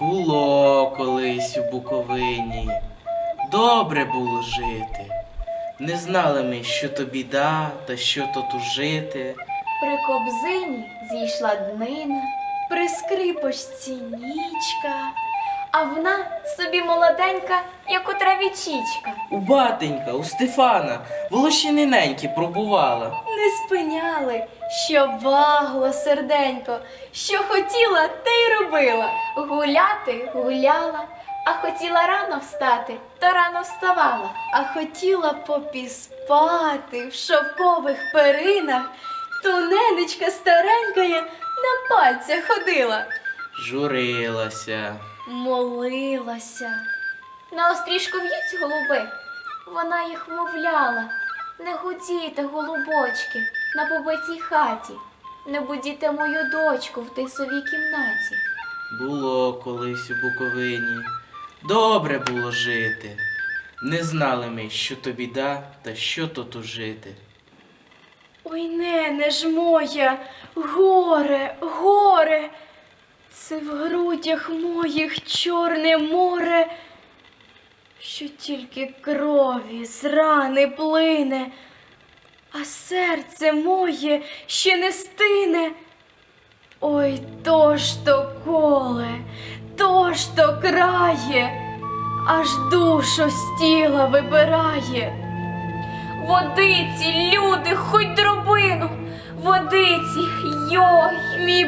Було колись у Буковині, добре було жити. Не знали ми, що то біда та що то тужити. При кобзині зійшла днина, при скрипочці нічка а вона собі молоденька, як у травічічка. У батенька, у Стефана, волощини неньки пробувала. Не спиняли, що багло серденько, що хотіла, те й робила. Гуляти гуляла, а хотіла рано встати, то рано вставала. А хотіла попіспати в шовкових перинах, то ненечка старенькая на пальцях ходила. Журилася. Молилася. На острішку в'ють голуби. Вона їх мовляла. Не гудійте, голубочки, на побитій хаті. Не будіте мою дочку в тисовій кімнаті. Було колись у Буковині. Добре було жити. Не знали ми, що то біда, та що то тужити. Ой, нене ж моя, горе, горе. Це в грудях моїх чорне море, що тільки крові з рани плине, а серце моє ще не стине. Ой, то ж то коле, то ж то крає, аж душу з тіла вибирає. Водиці, люди, хоч дробину, водиці, йой, мій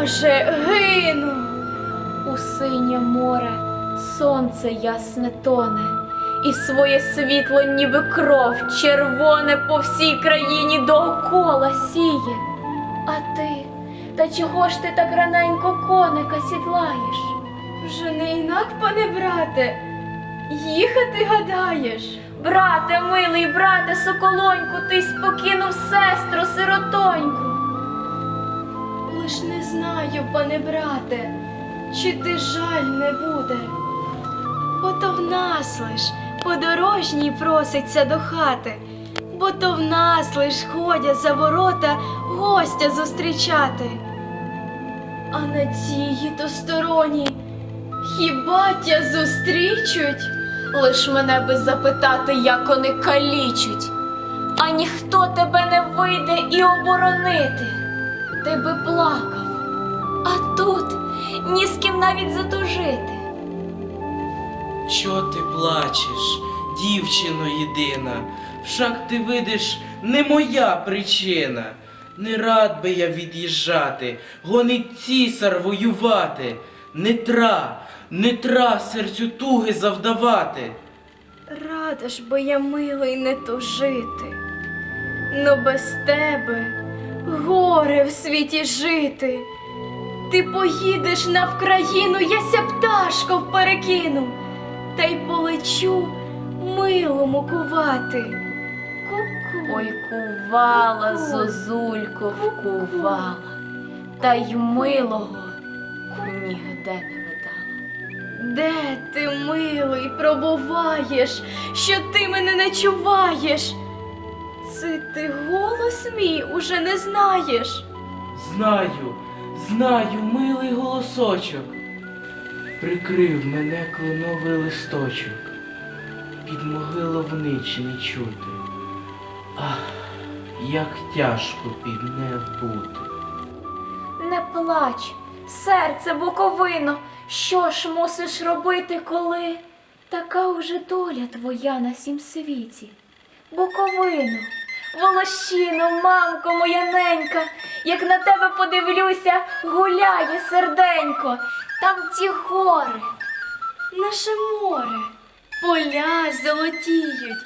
Боже, гину. У синє море сонце ясне тоне, і своє світло, ніби кров, червоне по всій країні доокола сіє. А ти, та чого ж ти так раненько коника сідлаєш? Вже не інак, пане брате, їхати гадаєш? Брате, милий, брате, соколоньку, ти покинув сестру сиротоньку. Лиш не знаю, пане брате, чи ти жаль не буде. Бо то в нас лиш подорожній проситься до хати, бо то в нас лиш ходять за ворота гостя зустрічати. А на цій то стороні хіба тя зустрічуть? Лиш мене би запитати, як вони калічуть, а ніхто тебе не вийде і оборонити. Ти би плакав, а тут ні з ким навіть затужити. Чо ти плачеш, дівчино єдина? Však ти видиш, не моя причина. Не рад би я від'їжджати, гонить цісар воювати. Не тра, не тра серцю туги завдавати. Рада ж би я, милий, не тужити, но без тебе горе в світі жити. Ти поїдеш на Вкраїну, я ся пташков перекину, та й полечу милому кувати. Ку-ку. Ой, кувала, зозулько, вкувала, та й милого нігде не видала. Де ти, милий, пробуваєш, що ти мене не чуваєш? Це ти голос мій уже не знаєш. Знаю, знаю, милий голосочок. Прикрив мене кленовий листочок, під могиловнич не чути. Ах, як тяжко під не вбути. Не плач, серце буковино, що ж мусиш робити, коли така уже доля твоя на сім світі? Буковино, волощино, мамко моя ненька, як на тебе подивлюся, гуляє серденько, там ті гори, наше море, поля золотіють,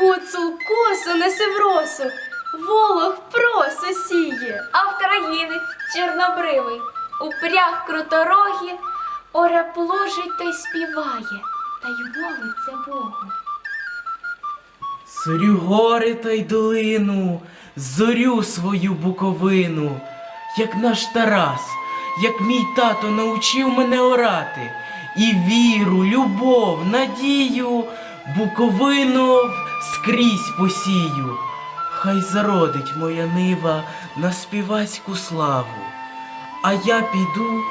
гуцул косу несе в росу, волох просо сіє, а вкраїнець чорнобривий, упряг круторогі, оре плужить та й співає, та й молиться Богу. Зорю гори та й долину, зорю свою буковину, як наш Тарас, як мій тато научив мене орати, і віру, любов, надію, буковину скрізь посію. Хай зародить моя нива на співацьку славу, а я піду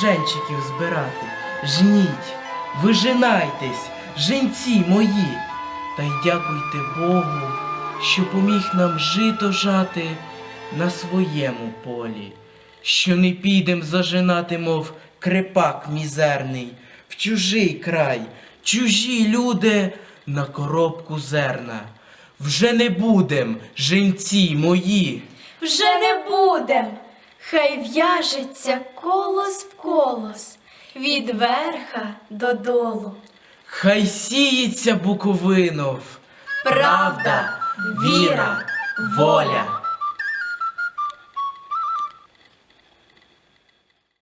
женчиків збирати. Жніть, вижинайтесь, женці мої. Та й дякуйте Богу, що поміг нам жито жати на своєму полі, що не підем зажинати, мов крепак мізерний, в чужий край, чужі люди на коробку зерна. Вже не будем, женці мої. Вже не будем. Хай в'яжеться колос в колос, від верха додолу. Хай сіється Буковинов, Правда, віра, воля.